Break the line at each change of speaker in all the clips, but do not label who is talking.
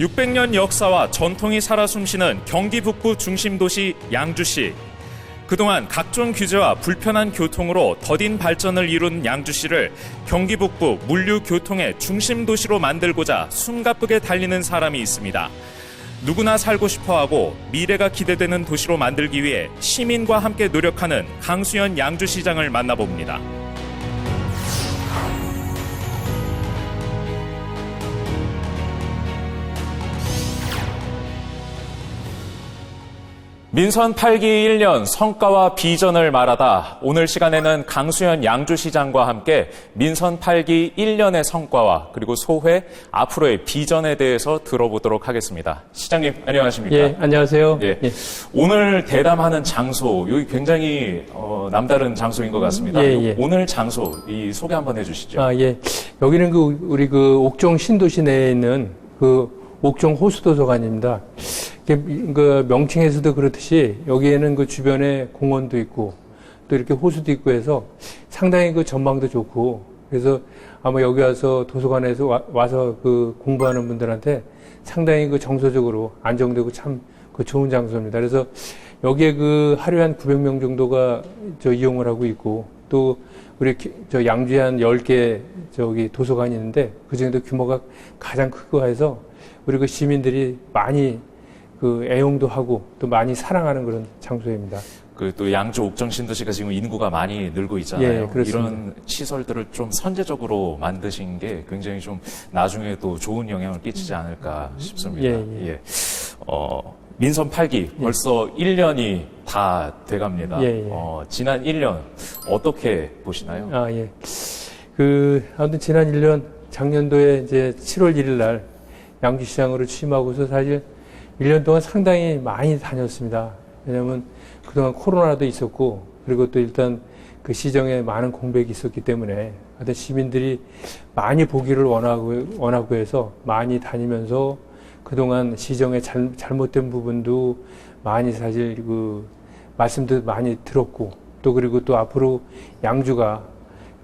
600년 역사와 전통이 살아 숨쉬는 경기 북부 중심 도시 양주시. 그동안 각종 규제와 불편한 교통으로 더딘 발전을 이룬 양주시를 경기 북부 물류 교통의 중심 도시로 만들고자 숨가쁘게 달리는 사람이 있습니다. 누구나 살고 싶어 하고 미래가 기대되는 도시로 만들기 위해 시민과 함께 노력하는 강수현 양주시장을 만나봅니다. 민선 8기 1년 성과와 비전을 말하다 오늘 시간에는 강수현 양주시장과 함께 민선 8기 1년의 성과와 그리고 소회 앞으로의 비전에 대해서 들어보도록 하겠습니다. 시장님 안녕하십니까?
예, 안녕하세요.
예. 오늘 대담하는 장소 여기 굉장히 어, 남다른 장소인 것 같습니다.
예, 예.
오늘 장소 이 소개 한번 해주시죠.
아, 예. 여기는 그, 우리 그 옥종 신도시 내에 있는 그 옥종 호수도서관입니다. 이게 그 명칭에서도 그렇듯이 여기에는 그 주변에 공원도 있고 또 이렇게 호수도 있고 해서 상당히 그 전망도 좋고 그래서 아마 여기 와서 도서관에서 와, 와서 그 공부하는 분들한테 상당히 그 정서적으로 안정되고 참 그 좋은 장소입니다. 그래서 여기에 그 하루에 한 900명 정도가 저 이용을 하고 있고 또 우리 기- 저 양주에 한 10개 저기 도서관이 있는데 그 중에도 규모가 가장 크고 해서 우리 그 시민들이 많이 그 애용도 하고 또 많이 사랑하는 그런 장소입니다.
그 또 양주 옥정 신도시가 지금 인구가 많이 늘고 있잖아요.
예, 그렇습니다.
이런 시설들을 좀 선제적으로 만드신 게 굉장히 좀 나중에 또 좋은 영향을 끼치지 않을까 싶습니다.
예, 예.
어, 민선 8기 벌써 1년이 다 돼갑니다.
예, 예.
어, 지난 1년 어떻게 보시나요?
아, 예. 그, 아무튼 지난 1년, 작년도에 이제 7월 1일 날 양주시장으로 취임하고서 사실 1년 동안 상당히 많이 다녔습니다. 왜냐면 그동안 코로나도 있었고, 그리고 또 일단 그 시정에 많은 공백이 있었기 때문에 하여튼 시민들이 많이 보기를 원하고, 원하고 해서 많이 다니면서 그동안 시정의 잘, 잘못된 부분도 많이 사실 그 말씀도 많이 들었고, 또 그리고 또 앞으로 양주가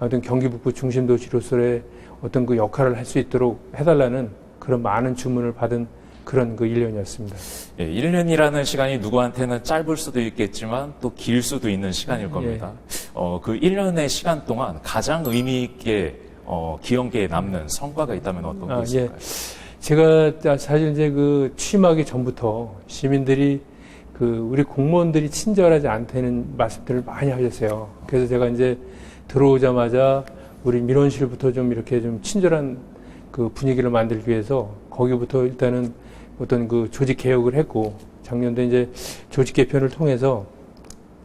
어떤 경기 북부 중심 도시로서의 어떤 그 역할을 할 수 있도록 해달라는 그런 많은 주문을 받은 그런 그 1년이었습니다.
예, 1년이라는 시간이 누구한테는 짧을 수도 있겠지만 또 길 수도 있는 시간일 겁니다. 어, 그 1년의 시간 동안 가장 의미 있게 어, 기억에 남는 성과가 있다면 어떤 게
아, 예.
있을까요?
제가 사실 이제 그 취임하기 전부터 시민들이 그 우리 공무원들이 친절하지 않다는 말씀들을 많이 하셨어요. 그래서 제가 이제 들어오자마자 우리 민원실부터 좀 이렇게 좀 친절한 그 분위기를 만들기 위해서 거기부터 일단은 어떤 그 조직 개혁을 했고 작년도 이제 조직 개편을 통해서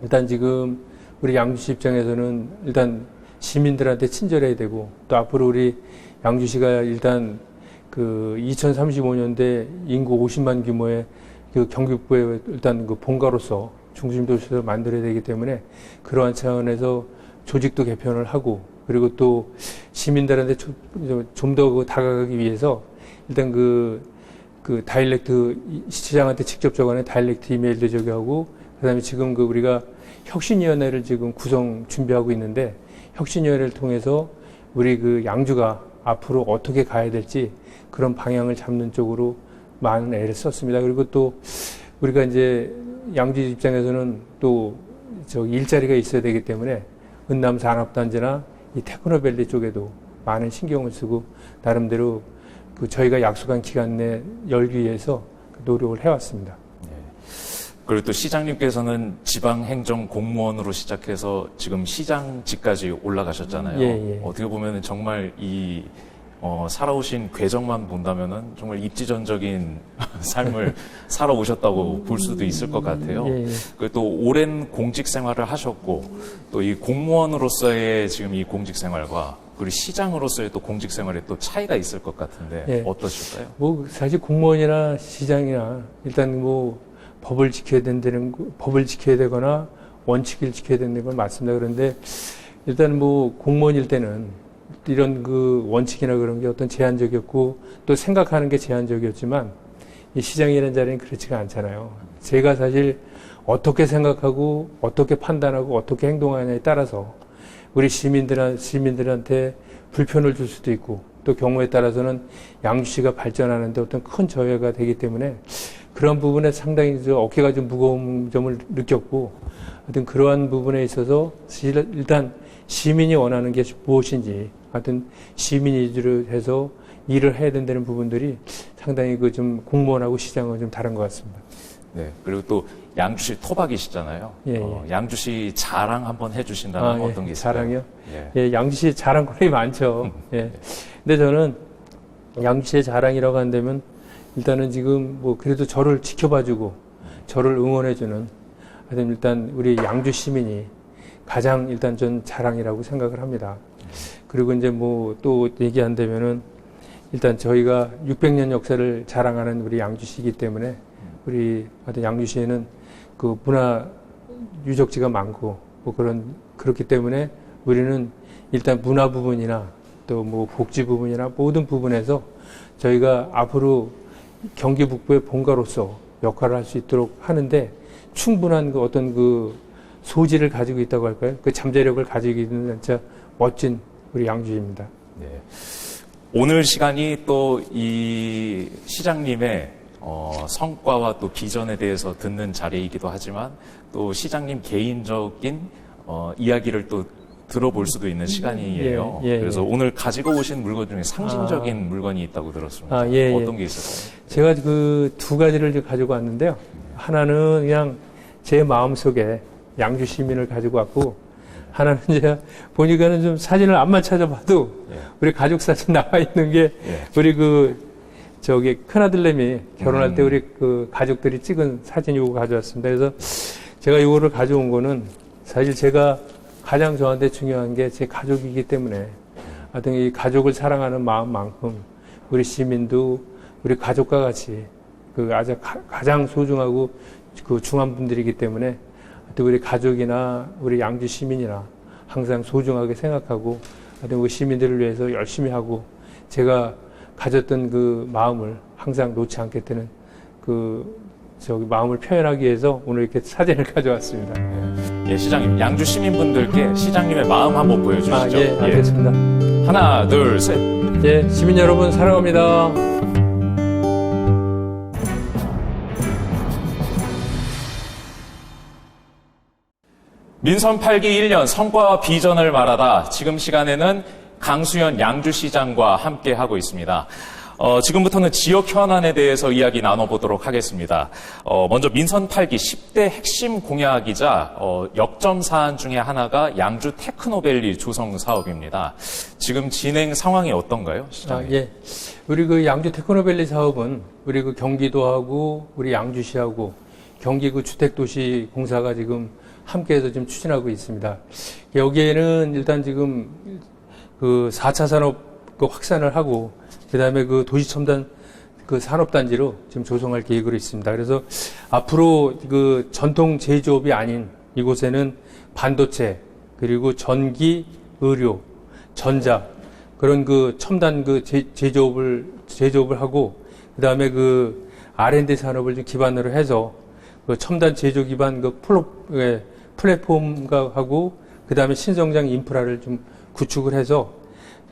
일단 지금 우리 양주시 입장에서는 일단 시민들한테 친절해야 되고 또 앞으로 우리 양주시가 일단 그 2035년대 인구 50만 규모의 그 경기부의 일단 그 본가로서 중심 도시를 만들어야 되기 때문에 그러한 차원에서 조직도 개편을 하고 그리고 또 시민들한테 좀 더 다가가기 위해서 일단 그, 그 다이렉트 이 시장한테 직접 적어낸 다이렉트 이메일도 저기 하고 그다음에 지금 그 우리가 혁신위원회를 지금 구성 준비하고 있는데 혁신위원회를 통해서 우리 그 양주가 앞으로 어떻게 가야 될지 그런 방향을 잡는 쪽으로 많은 애를 썼습니다. 그리고 또 우리가 이제 양주 입장에서는 또 저 일자리가 있어야 되기 때문에 은남 산업단지나 이 테크노밸리 쪽에도 많은 신경을 쓰고 나름대로 그 저희가 약속한 기간 내 열기 위해서 노력을 해왔습니다.
그리고 또 시장님께서는 지방행정 공무원으로 시작해서 지금 시장직까지 올라가셨잖아요.
예, 예.
어떻게 보면 정말 이 어, 살아오신 궤적만 본다면은 정말 입지전적인 삶을 살아오셨다고 볼 수도 있을 것 같아요.
예, 예.
그리고 또 오랜 공직 생활을 하셨고 또 이 공무원으로서의 지금 이 공직 생활과 그리고 시장으로서의 또 공직 생활에 또 차이가 있을 것 같은데
예.
어떠실까요?
뭐 사실 공무원이나 시장이나 일단 뭐 법을 지켜야 된다는 거- 법을 지켜야 되거나 원칙을 지켜야 된다는 건 맞습니다. 그런데 일단 뭐 공무원일 때는 이런 그 원칙이나 그런 게 어떤 제한적이었고 또 생각하는 게 제한적이었지만 이 시장이라는 자리는 그렇지가 않잖아요. 제가 사실 어떻게 생각하고 어떻게 판단하고 어떻게 행동하냐에 따라서 우리 시민들 시민들한테 불편을 줄 수도 있고 또 경우에 따라서는 양주시가 발전하는데 어떤 큰 저해가 되기 때문에 그런 부분에 상당히 저 어깨가 좀 무거운 점을 느꼈고 하여튼 그러한 부분에 있어서 실- 일단 시민이 원하는 게 무엇인지 하여튼 시민 위주로 해서 일을 해야 된다는 부분들이 상당히 그 좀 공무원하고 시장은 좀 다른 것 같습니다.
네. 그리고 또 양주시 토박이시잖아요.
예,
어, 양주시 자랑 한번 해주신다면
아, 예.
어떤 게 있을까요?
자랑이요?
예.
예, 양주시 자랑거리 많죠. 예. 근데 저는 양주시의 자랑이라고 한다면 일단은 지금 뭐 그래도 저를 지켜봐주고 저를 응원해주는 하여튼 일단 우리 양주 시민이 가장 일단 전 자랑이라고 생각을 합니다. 그리고 이제 뭐 또 얘기한다면은 일단 저희가 600년 역사를 자랑하는 우리 양주시이기 때문에 우리 하여튼 양주시에는 그 문화 유적지가 많고 뭐 그런 그렇기 때문에 우리는 일단 문화 부분이나 또 뭐 복지 부분이나 모든 부분에서 저희가 앞으로 경기 북부의 본가로서 역할을 할 수 있도록 하는데 충분한 그 어떤 그 소지를 가지고 있다고 할까요? 그 잠재력을 가지고 있는 진짜 멋진 우리 양주입니다.
네. 오늘 시간이 또 이 시장님의 어, 성과와 또 비전에 대해서 듣는 자리이기도 하지만 또 시장님 개인적인 어, 이야기를 또 들어볼 수도 있는 시간이에요.
예, 예,
그래서
예.
오늘 가지고 오신 물건 중에 상징적인 물건이 있다고 들었습니다.
아, 예, 예.
어떤 게 있을까요?
제가 그 두 가지를 이제 가지고 왔는데요. 하나는 그냥 제 마음 속에 양주 시민을 가지고 왔고, 하나는 제가 보니까는 좀 사진을 암만 찾아봐도
예.
우리 가족 사진 나와 있는 게
예.
우리 그 저기 큰아들내미 결혼할 때
음.
우리 그 가족들이 찍은 사진 요거 가져왔습니다. 그래서 제가 요거를 가져온 거는 사실 제가 가장 저한테 중요한 게 제 가족이기 때문에 하여튼 이 가족을 사랑하는 마음만큼 우리 시민도 우리 가족과 같이 그 아주 가, 가장 소중하고 그 중한 분들이기 때문에 하여튼 우리 가족이나 우리 양주 시민이나 항상 소중하게 생각하고 하여튼 우리 시민들을 위해서 열심히 하고 제가 가졌던 그 마음을 항상 놓지 않게 되는 그 저기 마음을 표현하기 위해서 오늘 이렇게 사진을 가져왔습니다.
예, 시장님 양주 시민분들께 시장님의 마음 한번 보여주시죠.
아, 예, 알겠습니다.
하나, 둘, 셋.
예, 시민 여러분 사랑합니다.
민선 8기 1년 성과와 비전을 말하다 지금 시간에는 강수현 양주시장과 함께 하고 있습니다. 어, 지금부터는 지역 현안에 대해서 이야기 나눠보도록 하겠습니다. 어, 먼저 민선 8기 10대 핵심 공약이자 어, 역점 사안 중에 하나가 양주 테크노밸리 조성 사업입니다. 지금 진행 상황이 어떤가요,
아,
시장님?
예. 우리 그 양주 테크노밸리 사업은 우리 그 경기도하고 우리 양주시하고 경기 그 주택도시 공사가 지금 함께해서 지금 추진하고 있습니다. 여기에는 일단 지금 그 4차 산업 그 확산을 하고 그다음에 그 도시 첨단 그 산업단지로 지금 조성할 계획으로 있습니다. 그래서 앞으로 그 전통 제조업이 아닌 이곳에는 반도체 그리고 전기, 의료, 전자 그런 그 첨단 그 제, 제조업을 제조업을 하고 그다음에 그 R&D 산업을 좀 기반으로 해서 그 첨단 제조 기반 그 예, 플랫폼과 하고 그다음에 신성장 인프라를 좀 구축을 해서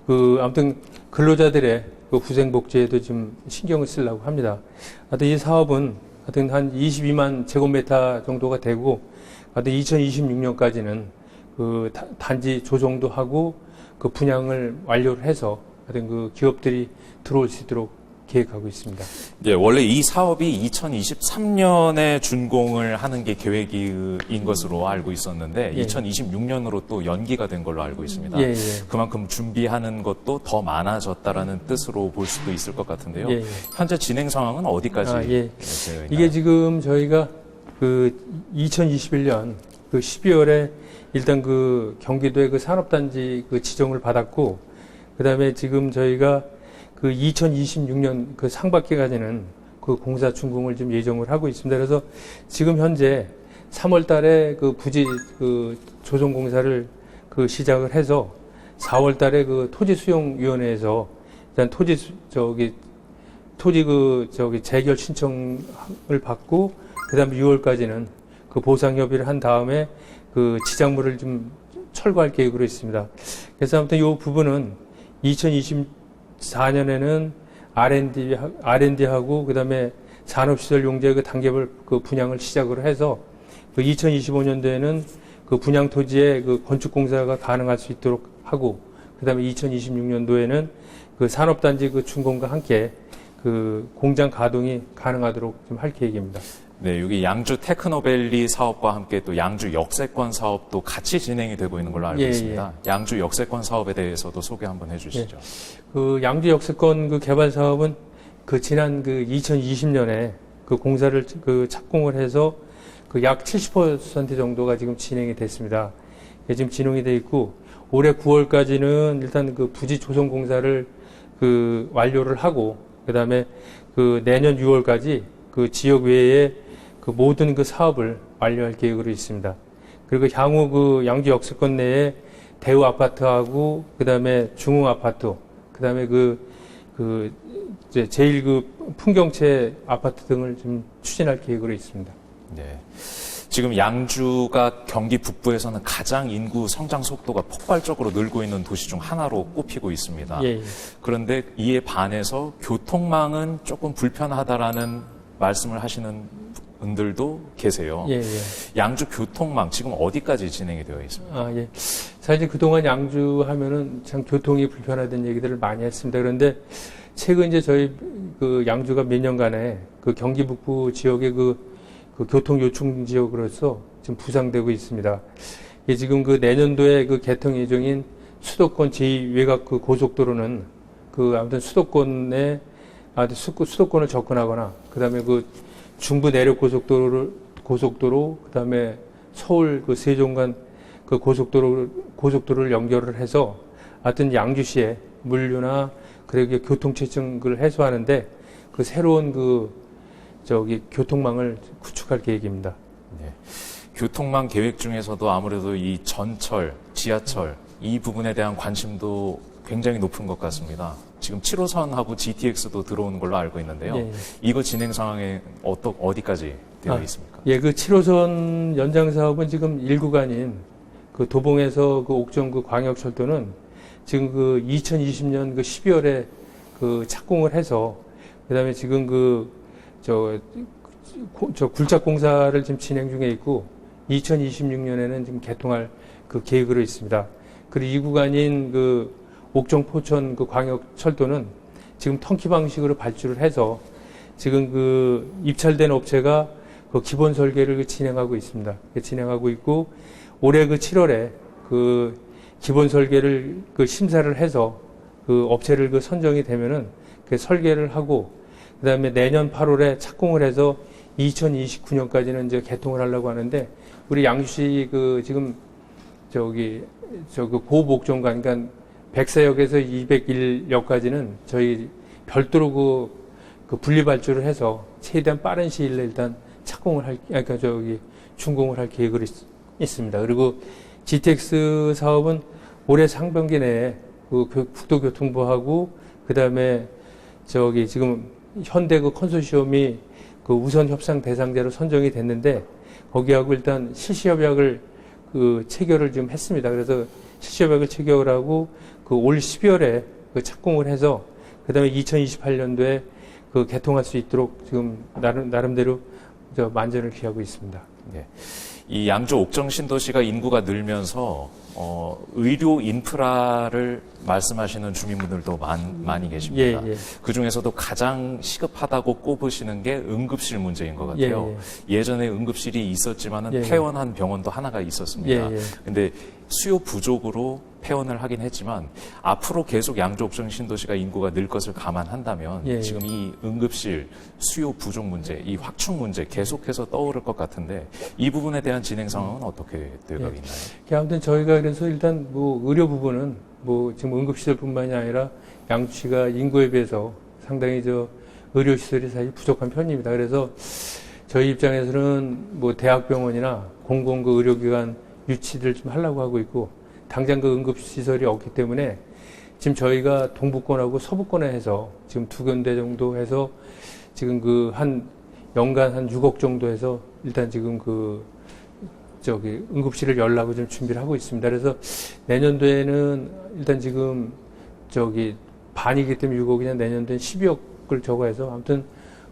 그 아무튼 근로자들의 그 후생 복지에도 좀 신경을 쓰려고 합니다. 하여튼 이 사업은 하여튼 한 22만 제곱미터 정도가 되고 하여튼 2026년까지는 그 다- 단지 조정도 하고 그 분양을 완료를 해서 하여튼 그 기업들이 들어올 수 있도록 계획하고 있습니다.
예, 원래 이 사업이 2023년에 준공을 하는 게 계획인 것으로 알고 있었는데
예.
2026년으로 또 연기가 된 걸로 알고 있습니다.
예, 예.
그만큼 준비하는 것도 더 많아졌다라는 뜻으로 볼 수도 있을 것 같은데요.
예, 예.
현재 진행 상황은 어디까지
아, 예.
있나요?
이게 지금 저희가 그 2021년 그 12월에 일단 그 경기도의 그 산업단지 그 지정을 받았고 그다음에 지금 저희가 그 2026년 그 상반기까지는 그 공사 준공을 좀 예정을 하고 있습니다. 그래서 지금 현재 3월 달에 그 부지 그 조성 공사를 그 시작을 해서 4월 달에 그 토지 수용 위원회에서 일단 토지 수- 저기 토지 그 저기 재결 신청을 받고 그다음에 6월까지는 그 보상 협의를 한 다음에 그 지작물을 좀 철거할 계획으로 있습니다. 그래서 아무튼 이 부분은 2023 2024년에는 R&D 하- R&D하고 그다음에 산업시설 용재 그 단계별 그 분양을 시작으로 해서 그 2025년도에는 그 분양 토지의 그 건축 공사가 가능할 수 있도록 하고 그다음에 2026년도에는 그 산업단지 그 준공과 함께 그 공장 가동이 가능하도록 좀 할 계획입니다.
네, 여기 양주 테크노밸리 사업과 함께 또 양주 역세권 사업도 같이 진행이 되고 있는 걸로 알고
예,
있습니다. 양주 역세권 사업에 대해서도 소개 한번 해주시죠.
그 양주 역세권 그 개발 사업은 그 지난 그 2020년에 그 공사를 그 착공을 해서 그 약 70% 정도가 지금 진행이 됐습니다. 예, 지금 진행이 돼 있고 올해 9월까지는 일단 그 부지 조성 공사를 그 완료를 하고 그다음에 그 내년 6월까지 그 지역 외에 그 모든 그 사업을 완료할 계획으로 있습니다. 그리고 향후 그 양주 역세권 내에 대우 아파트하고 그다음에 중흥 아파트 그다음에 그, 그, 이제 제일 그 풍경채 아파트 등을 좀 추진할 계획으로 있습니다.
네. 지금 양주가 경기 북부에서는 가장 인구 성장 속도가 폭발적으로 늘고 있는 도시 중 하나로 꼽히고 있습니다.
예, 예.
그런데 이에 반해서 교통망은 조금 불편하다라는 말씀을 하시는 분들도 계세요.
예, 예.
양주 교통망 지금 어디까지 진행이 되어 있습니까?
아, 예. 사실 그동안 양주 하면은 참 교통이 불편하다는 얘기들을 많이 했습니다. 그런데 최근 이제 저희 그 양주가 몇 년간에 그 경기 북부 지역의 그, 그 교통 요충 지역으로서 지금 부상되고 있습니다. 예, 지금 그 내년도에 그 개통 예정인 수도권 제2외곽 그 고속도로는 그 아무튼 수도권에 아, 수- 수도권을 접근하거나 그다음에 그 중부 내륙 고속도로를 고속도로 그다음에 서울 그 세종간 그 고속도로 고속도로를 연결을 해서 하여튼 양주시에 물류나 그리고 교통체증을 해소하는데 그 새로운 그 저기 교통망을 구축할 계획입니다.
네. 교통망 계획 중에서도 아무래도 이 전철, 지하철 이 부분에 대한 관심도 굉장히 높은 것 같습니다. 지금 7호선하고 GTX도 들어오는 걸로 알고 있는데요.
예,
이거 진행 상황에 어떠, 어디까지 되어
아,
있습니까?
예, 그 7호선 연장 사업은 지금 1구간인 그 도봉에서 그 옥정 그 광역철도는 지금 그 2020년 그 12월에 그 착공을 해서 그다음에 지금 그저저 굴착 공사를 지금 진행 중에 있고 2026년에는 지금 개통할 그 계획으로 있습니다. 그리고 이 구간인 그 옥정 포천 그 광역 철도는 지금 턴키 방식으로 발주를 해서 지금 그 입찰된 업체가 그 기본 설계를 그 진행하고 있습니다. 그 진행하고 있고 올해 그 7월에 그 기본 설계를 그 심사를 해서 그 업체를 그 선정이 되면은 그 설계를 하고 그다음에 내년 8월에 착공을 해서 2029년까지는 이제 개통을 하려고 하는데 우리 양주시 그 지금 저기 저 그 고목종간 그러니까 백사역에서 201역까지는 저희 별도로 그, 그 분리 발주를 해서 최대한 빠른 시일 내에 일단 착공을 할 그러니까 저기 준공을 할 계획으로 있, 습니다 그리고 GTX 사업은 올해 상반기 내에 그 교- 국토교통부하고 그 다음에 저기 지금 현대 그 컨소시엄이 그 우선 협상 대상자로 선정이 됐는데 거기하고 일단 실시 협약을 그 체결을 지금 했습니다. 그래서 실시협약을 체결을 하고 그 올 12월에 그 착공을 해서 그다음에 2028년도에 그 개통할 수 있도록 지금 나름 나름대로 저 만전을 기하고 있습니다.
이 양주 옥정 신도시가 인구가 늘면서 어, 의료 인프라를 말씀하시는 주민분들도 많, 많이
예,
계십니다.
예.
그 중에서도 가장 시급하다고 꼽으시는 게 응급실 문제인 것
예,
같아요. 예, 전에 응급실이 있었지만은
예, 예.
폐원한 병원도 하나가 있었습니다.
예, 예.
근데 수요 부족으로 폐원을 하긴 했지만 앞으로 계속 양주 옥정 신도시가 인구가 늘 것을 감안한다면
예, 예.
지금 이 응급실 수요 부족 문제, 이 확충 문제 계속해서 떠오를 것 같은데 이 부분에 대한 진행 상황은 어떻게 되어가고
예.
있나요?
아무튼 저희가 그래서 일단 뭐 의료 부분은 뭐 지금 응급시설뿐만이 아니라 양주시가 인구에 비해서 상당히 저 의료 시설이 사실 부족한 편입니다. 그래서 저희 입장에서는 뭐 대학병원이나 공공 그 의료기관 유치를 좀 하려고 하고 있고 당장 그 응급시설이 없기 때문에 지금 저희가 동부권하고 서부권에 해서 지금 두 군데 정도 해서 지금 그 한 연간 한 6억 정도 해서 일단 지금 그 저기 응급실을 열라고 좀 준비를 하고 있습니다. 그래서 내년도에는 일단 지금 저기 반이기 때문에 6억이냐 내년도엔 12억을 적어해서 아무튼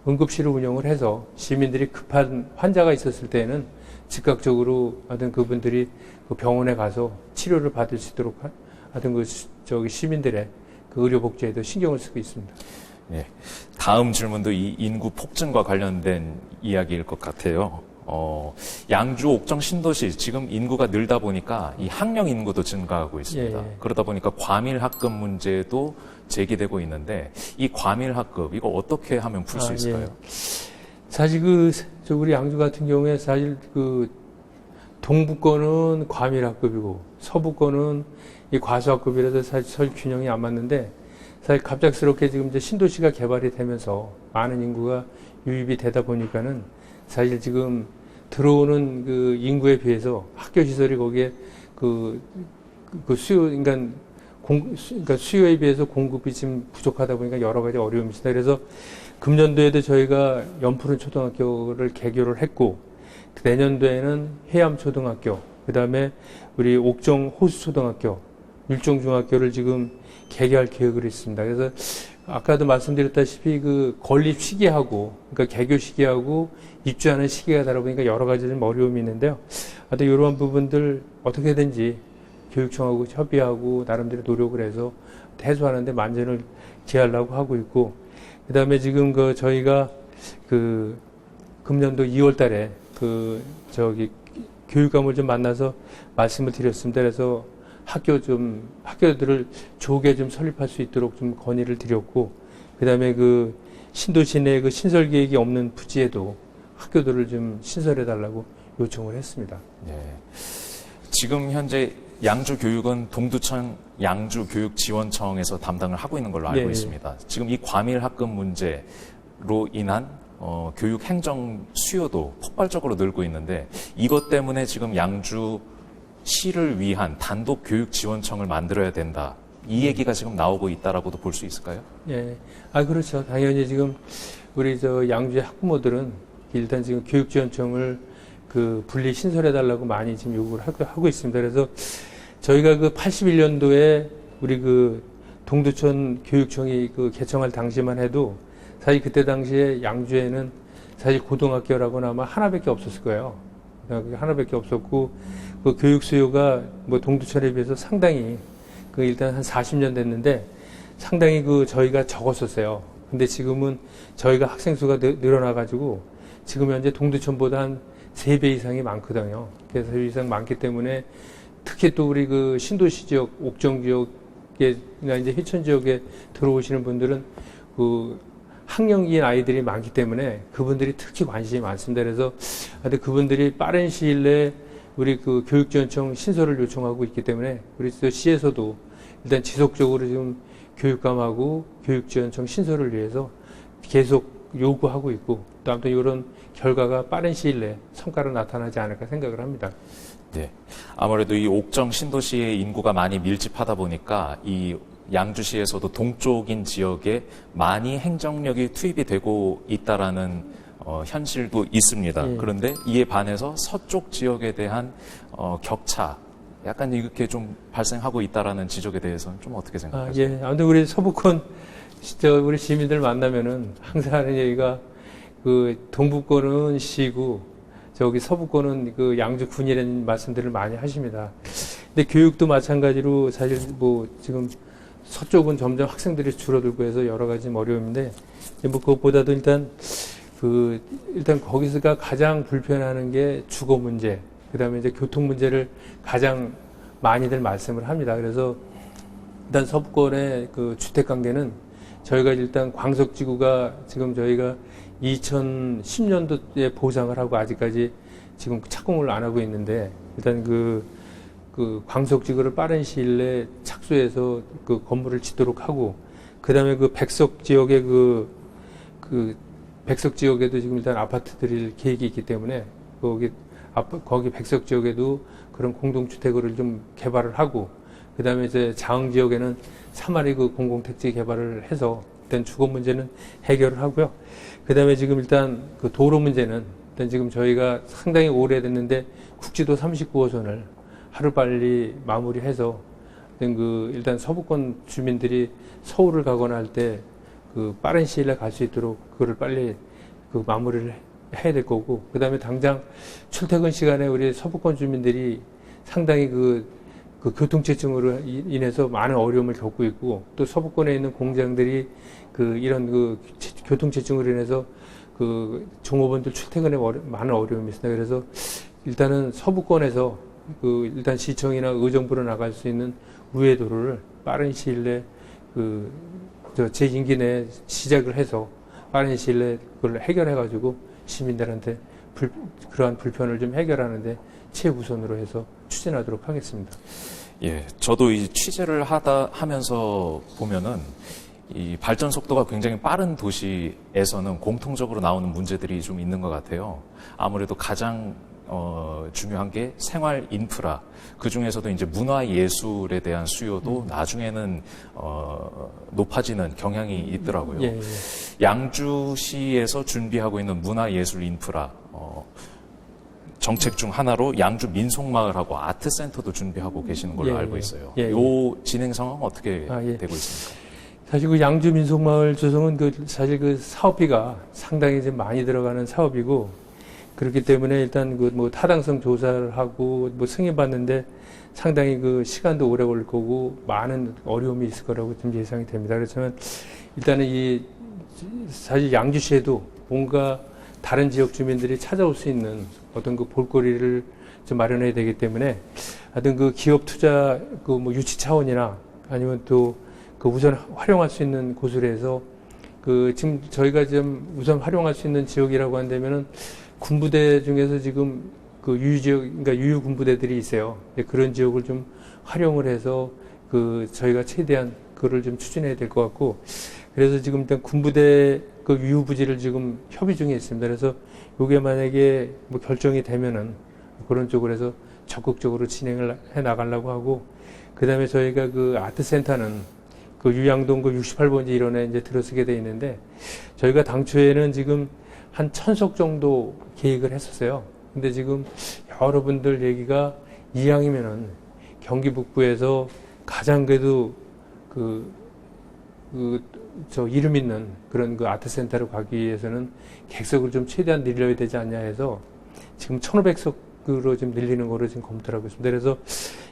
응급실을 운영을 해서 시민들이 급한 환자가 있었을 때에는 즉각적으로 하여튼 그분들이 그 병원에 가서 치료를 받을 수 있도록 하- 하여튼 그 시- 저기 시민들의 그 의료 복지에도 신경을 쓰고 있습니다.
다음 질문도 이 인구 폭증과 관련된 이야기일 것 같아요. 어, 양주 옥정 신도시 지금 인구가 늘다 보니까 이 학령 인구도 증가하고 있습니다.
예, 예.
그러다 보니까 과밀 학급 문제도 제기되고 있는데 이 과밀 학급 이거 어떻게 하면 풀수
아,
있을까요?
사실 그, 저 우리 양주 같은 경우에 사실 그 동부권은 과밀학급이고 서부권은 이 과소학급이라서 사실 설 균형이 안 맞는데 사실 갑작스럽게 지금 이제 신도시가 개발이 되면서 많은 인구가 유입이 되다 보니까는 사실 지금 들어오는 그 인구에 비해서 학교 시설이 거기에 그, 그 수요, 그러니까 공, 수, 그러니까 수요에 비해서 공급이 지금 부족하다 보니까 여러 가지 어려움이 있습니다. 그래서 금년도에도 저희가 연푸른 초등학교를 개교를 했고 내년도에는 해암초등학교, 그 다음에 우리 옥정 호수초등학교, 율정중학교를 지금 개교할 계획을 있습니다. 그래서 아까도 말씀드렸다시피 그 건립 시기하고, 그러니까 개교 시기하고 입주하는 시기가 다르다 보니까 여러 가지 좀 어려움이 있는데요. 하여튼 이러한 부분들 어떻게든지 교육청하고 협의하고 나름대로 노력을 해서 해소하는데 만전을 기하려고 하고 있고, 그 다음에 지금 그 저희가 그 금년도 2월 달에 그 저기 교육감을 좀 만나서 말씀을 드렸습니다. 그래서 학교 좀 학교들을 조개 좀 설립할 수 있도록 좀 건의를 드렸고 그다음에 그 신도 시 내 그 신설 계획이 없는 부지에도 학교들을 좀 신설해 달라고 요청을 했습니다.
예. 지금 현재 양주 교육은 동두천 양주 교육지원청에서 담당을 하고 있는 걸로 알고
예, 예.
있습니다. 지금 이 과밀 학급 문제로 인한 어, 교육 행정 수요도 폭발적으로 늘고 있는데 이것 때문에 지금 양주 시를 위한 단독 교육 지원청을 만들어야 된다. 이 얘기가 지금 나오고 있다라고도 볼 수 있을까요?
예. 아, 그렇죠. 당연히 지금 우리 저 양주의 학부모들은 일단 지금 교육 지원청을 그 분리 신설해 달라고 많이 지금 요구를 하고, 하고 있습니다. 그래서 저희가 그 81년도에 우리 그 동두천 교육청이 그 개청할 당시만 해도 사실 그때 당시에 양주에는 사실 고등학교라고는 아마 하나밖에 없었을 거예요. 하나밖에 없었고 그 교육 수요가 뭐 동두천에 비해서 상당히 그 일단 한 40년 됐는데 상당히 그 저희가 적었었어요. 근데 지금은 저희가 학생 수가 늘- 늘어나 가지고 지금 현재 동두천보다 한 3배 이상이 많거든요. 그래서 3배 이상 많기 때문에 특히 또 우리 그 신도시 지역, 옥정 지역에, 나 이제 해천 지역에 들어오시는 분들은 그 학령기인 아이들이 많기 때문에 그분들이 특히 관심이 많습니다. 그래서 하여튼 그분들이 빠른 시일 내에 우리 그 교육지원청 신설을 요청하고 있기 때문에 우리 또 시에서도 일단 지속적으로 지금 교육감하고 교육지원청 신설을 위해서 계속 요구하고 있고 또 아무튼 이런 결과가 빠른 시일 내에 성과로 나타나지 않을까 생각을 합니다.
네. 아무래도 이 옥정 신도시의 인구가 많이 밀집하다 보니까 이 양주시에서도 동쪽인 지역에 많이 행정력이 투입이 되고 있다라는 어, 현실도 있습니다.
예.
그런데 이에 반해서 서쪽 지역에 대한 어, 격차 약간 이렇게 좀 발생하고 있다라는 지적에 대해서는 좀 어떻게
아,
생각하세요?
예. 아무튼 우리 서부권 진짜 우리 시민들 만나면은 항상 하는 얘기가 그 동부권은 시고 저기 서부권은 그 양주 군이라는 말씀들을 많이 하십니다. 근데 교육도 마찬가지로 사실 뭐 지금 서쪽은 점점 학생들이 줄어들고 해서 여러 가지 어려움인데 뭐 그것보다도 일단 그 일단 거기서가 가장 불편하는 게 주거 문제, 그다음에 이제 교통 문제를 가장 많이들 말씀을 합니다. 그래서 일단 서부권의 그 주택 관계는 저희가 일단 광석지구가 지금 저희가 2010년도에 보상을 하고 아직까지 지금 착공을 안 하고 있는데 일단 그, 그 광석지구를 빠른 시일 내에 착수해서 그 건물을 짓도록 하고 그 다음에 그 백석 지역의 그, 그 백석 지역에도 지금 일단 아파트 들일 계획이 있기 때문에 거기 거기 백석 지역에도 그런 공동주택을 좀 개발을 하고 그 다음에 이제 자흥 지역에는 3마리 그 공공택지 개발을 해서 일단 주거 문제는 해결을 하고요. 그 다음에 지금 일단 그 도로 문제는 일단 지금 저희가 상당히 오래됐는데 국지도 39호선을 하루빨리 마무리해서 그 일단 서부권 주민들이 서울을 가거나 할 때 그 빠른 시일 내에 갈 수 있도록 그거를 빨리 그 마무리를 해야 될 거고 그다음에 당장 출퇴근 시간에 우리 서부권 주민들이 상당히 그, 그 교통체증으로 이- 인해서 많은 어려움을 겪고 있고 또 서부권에 있는 공장들이 그 이런 그 체- 교통체증으로 인해서 그 종업원들 출퇴근에 어려- 많은 어려움이 있습니다. 그래서 일단은 서부권에서 그 일단 시청이나 의정부로 나갈 수 있는 우회 도로를 빠른 시일 내에 그저제 임기 내에 시작을 해서 빠른 시일 내에 그걸 해결해 가지고 시민들한테 불, 그러한 불편을 좀 해결하는데 최우선으로 해서 추진하도록 하겠습니다.
예, 저도 이 취재를 하다 하면서 보면은 이 발전 속도가 굉장히 빠른 도시에서는 공통적으로 나오는 문제들이 좀 있는 것 같아요. 아무래도 가장 어, 중요한 게 생활 인프라. 그 중에서도 이제 문화 예술에 대한 수요도 나중에는 어, 높아지는 경향이 있더라고요.
예, 예.
양주시에서 준비하고 있는 문화 예술 인프라 어, 정책 중 하나로 양주 민속마을하고 아트센터도 준비하고 계시는 걸로
예,
알고
예.
있어요.
예, 예.
요 진행 상황 어떻게
아, 예.
되고 있습니까?
사실 그 양주 민속마을 조성은 그 사실 그 사업비가 상당히 좀 많이 들어가는 사업이고 그렇기 때문에 일단 그 뭐 타당성 조사를 하고 뭐 승인 받는데 상당히 그 시간도 오래 걸릴 거고 많은 어려움이 있을 거라고 좀 예상이 됩니다. 그렇지만 일단은 이 사실 양주시에도 뭔가 다른 지역 주민들이 찾아올 수 있는 어떤 그 볼거리를 좀 마련해야 되기 때문에 하여튼 그 기업 투자 그 뭐 유치 차원이나 아니면 또 그 우선 활용할 수 있는 곳으로 해서 그 지금 저희가 좀 우선 활용할 수 있는 지역이라고 한다면은 군부대 중에서 지금 그 유유 지역, 그러니까 유유 군부대들이 있어요. 예, 그런 지역을 좀 활용을 해서 그 저희가 최대한 그거를 좀 추진해야 될 것 같고 그래서 지금 일단 군부대 그 유유 부지를 지금 협의 중에 있습니다. 그래서 요게 만약에 뭐 결정이 되면은 그런 쪽으로 해서 적극적으로 진행을 해 나가려고 하고 그다음에 저희가 그 아트센터는 그 유양동 그 68번지 일원에 이제 들어서게 돼 있는데 저희가 당초에는 지금 한 천석 정도 계획을 했었어요. 근데 지금 여러분들 얘기가 이왕이면은 경기 북부에서 가장 그래도 그, 그, 저 이름 있는 그런 그 아트센터로 가기 위해서는 객석을 좀 최대한 늘려야 되지 않냐 해서 지금 1500석으로 지금 늘리는 거로 지금 검토를 하고 있습니다. 그래서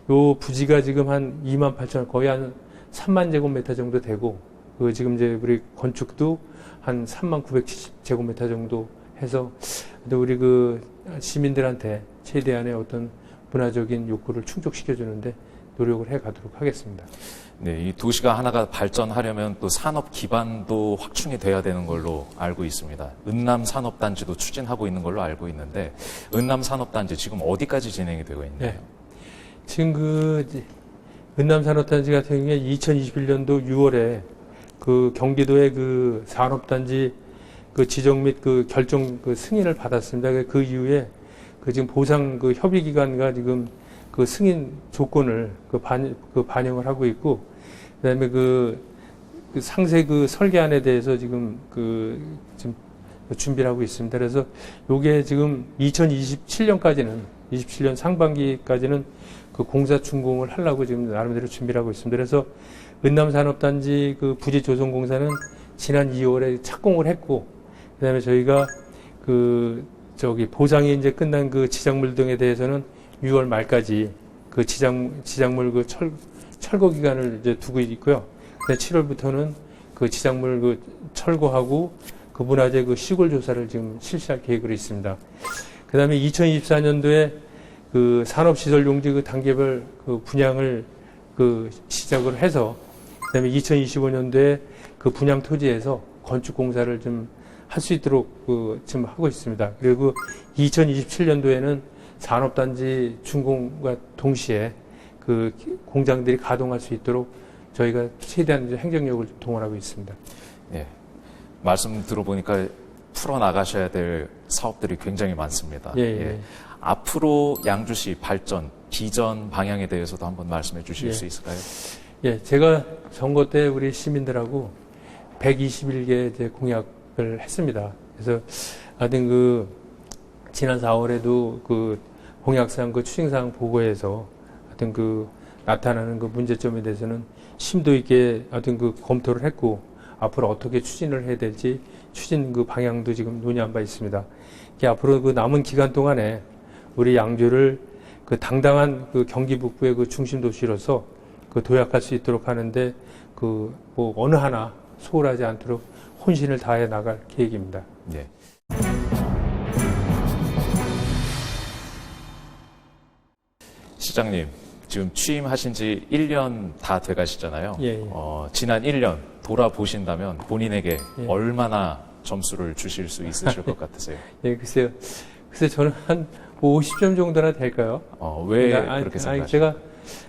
요 부지가 지금 한 2만 8천, 거의 한 3만 제곱미터 정도 되고, 그 지금 이제 우리 건축도 한 3만 970 제곱미터 정도 해서, 근데 우리 그 시민들한테 최대한의 어떤 문화적인 욕구를 충족시켜 주는데 노력을 해 가도록 하겠습니다.
네, 이 도시가 하나가 발전하려면 또 산업 기반도 확충이 돼야 되는 걸로 알고 있습니다. 은남 산업단지도 추진하고 있는 걸로 알고 있는데 은남 산업단지 지금 어디까지 진행이 되고 있나요?
네. 지금 그 이제 은남 산업단지 같은 경우에 2021년도 6월에 그 경기도의 그 산업단지 그 지정 및 그 결정 그 승인을 받았습니다. 그 이후에 그 지금 보상 그 협의 기관과 지금 그 승인 조건을 그, 반, 그 반영을 하고 있고 그다음에 그, 그 상세 그 설계안에 대해서 지금 그 지금 준비를 하고 있습니다. 그래서 요게 지금 2027년까지는 27년 상반기까지는 그 공사 준공을 하려고 지금 나름대로 준비를 하고 있습니다. 그래서 은남산업단지 그 부지 조성 공사는 지난 2월에 착공을 했고, 그다음에 저희가 그 저기 보상이 이제 끝난 그 지작물 등에 대해서는 6월 말까지 그 지작 지작물 그 철 철거 기간을 이제 두고 있고요. 근데 7월부터는 그 지작물 그 철거하고 그 문화재 그 시골 조사를 지금 실시할 계획으로 있습니다. 그다음에 2024년도에 그 산업시설 용지 그 단계별 그 분양을 그 시작을 해서 그다음에 2025년도에 그 분양 토지에서 건축 공사를 좀 할 수 있도록 그 지금 하고 있습니다. 그리고 2027년도에는 산업단지 준공과 동시에 그 공장들이 가동할 수 있도록 저희가 최대한 행정력을 동원하고 있습니다.
예. 말씀 들어보니까 풀어 나가셔야 될 사업들이 굉장히 많습니다.
예, 예.
앞으로 양주시 발전 비전 방향에 대해서도 한번 말씀해 주실
예.
수 있을까요?
예, 제가 선거 때 우리 시민들하고 121개 이제 공약을 했습니다. 그래서 하여튼 그 지난 4월에도 그 공약상 그 추진사항 보고에서 하여튼 그 나타나는 그 문제점에 대해서는 심도 있게 어떤 그 검토를 했고 앞으로 어떻게 추진을 해야 될지 추진 그 방향도 지금 논의한 바 있습니다. 앞으로 그 남은 기간 동안에 우리 양주를 그 당당한 그 경기 북부의 그 중심 도시로서 그 도약할 수 있도록 하는데 그 뭐 어느 하나 소홀하지 않도록 혼신을 다해 나갈 계획입니다.
네. 시장님, 지금 취임하신 지 1년 다 돼가시잖아요.
예, 예.
어, 지난 1년 돌아보신다면 본인에게
예.
얼마나 점수를 주실 수 있으실 것 같으세요?
예, 글쎄요. 글쎄 저는 한 50점 정도나 될까요?
어, 왜
나- 아니,
그렇게 생각하세요?
제가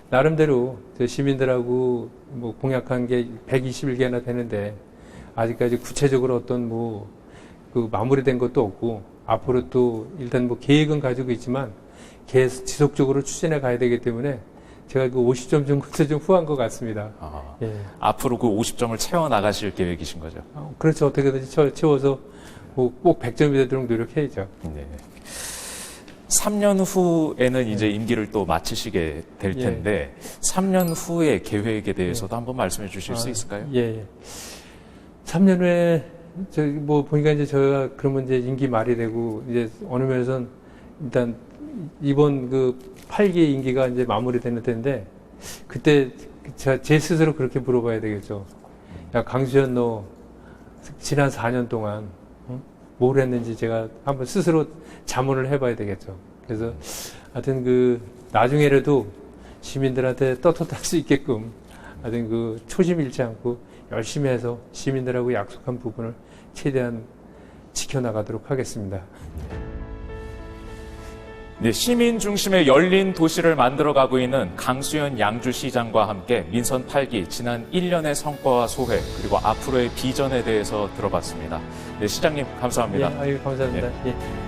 나름대로 저 시민들하고 뭐 공약한 게 121개나 되는데 아직까지 구체적으로 어떤 뭐 그 마무리된 것도 없고 앞으로 또 일단 뭐 계획은 가지고 있지만 계속 지속적으로 추진해 가야 되기 때문에 제가 그 50점 정도 좀 후한 것 같습니다.
아,
예.
앞으로 그 50점을 채워 나가실 계획이신 거죠?
어, 그렇죠. 어떻게든지 채워- 채워서 뭐 꼭 100점이 되도록 노력해야죠.
네. 3년 후에는 이제 임기를 또 마치시게 될
예.
텐데 3년 후의 계획에 대해서도 한번 말씀해 주실 수
아,
있을까요?
예, 예. 3년 후에, 저, 뭐, 보니까 이제 저희가 그러면 이제 임기 말이 되고, 이제 어느 면에선 일단 이번 그 8기 임기가 이제 마무리되는 때인데, 그때 제, 제 스스로 그렇게 물어봐야 되겠죠. 야, 강수현 너 지난 4년 동안 응? 뭘 했는지 제가 한번 스스로 자문을 해봐야 되겠죠. 그래서 하여튼 그 나중에라도 시민들한테 떳떳할 수 있게끔 하여튼 그 초심 잃지 않고 열심히 해서 시민들하고 약속한 부분을 최대한 지켜나가도록 하겠습니다.
네, 시민 중심의 열린 도시를 만들어가고 있는 강수현 양주시장과 함께 민선 8기 지난 1년의 성과와 소회 그리고 앞으로의 비전에 대해서 들어봤습니다. 네, 시장님 감사합니다.
예, 아유, 감사합니다. 예.